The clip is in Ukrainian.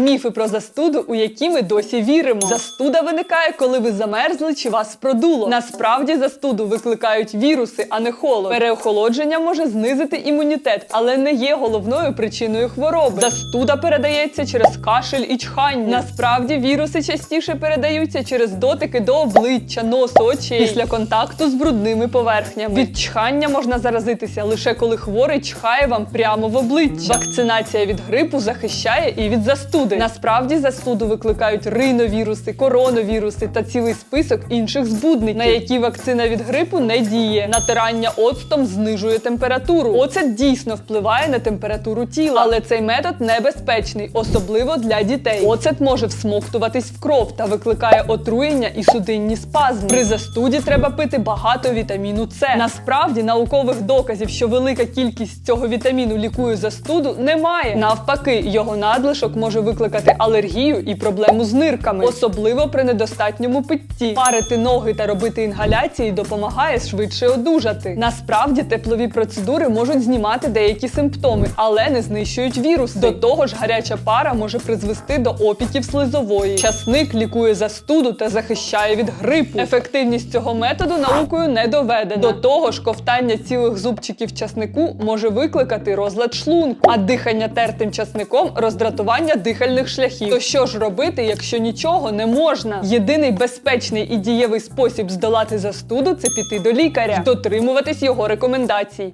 Міфи про застуду, у які ми досі віримо. Застуда виникає, коли ви замерзли чи вас продуло. Насправді застуду викликають віруси, а не холод. Переохолодження може знизити імунітет, але не є головною причиною хвороби. Застуда передається через кашель і чхання. Насправді віруси частіше передаються через дотики до обличчя, носу, очей після контакту з брудними поверхнями. Від чхання можна заразитися лише коли хворий чхає вам прямо в обличчя. Вакцинація від грипу захищає і від застуди. Насправді застуду викликають риновіруси, коронавіруси та цілий список інших збудників, на які вакцина від грипу не діє. Натирання оцтом знижує температуру. Оцет дійсно впливає на температуру тіла, але цей метод небезпечний, особливо для дітей. Оцет може всмоктуватись в кров та викликає отруєння і судинні спазми. При застуді треба пити багато вітаміну С. Насправді наукових доказів, що велика кількість цього вітаміну лікує застуду, немає. Навпаки, його надлишок може викликати алергію і проблему з нирками, особливо при недостатньому питті. Парити ноги та робити інгаляції допомагає швидше одужати. Насправді теплові процедури можуть знімати деякі симптоми, але не знищують вірус. До того ж, гаряча пара може призвести до опіків слизової. Часник лікує застуду та захищає від грипу. Ефективність цього методу наукою не доведена. До того ж, ковтання цілих зубчиків часнику може викликати розлад шлунку, а дихання тертим часником роздратування дихальних шляхів. То що ж робити, якщо нічого не можна? Єдиний безпечний і дієвий спосіб здолати застуду це піти до лікаря, дотримуватись його рекомендацій.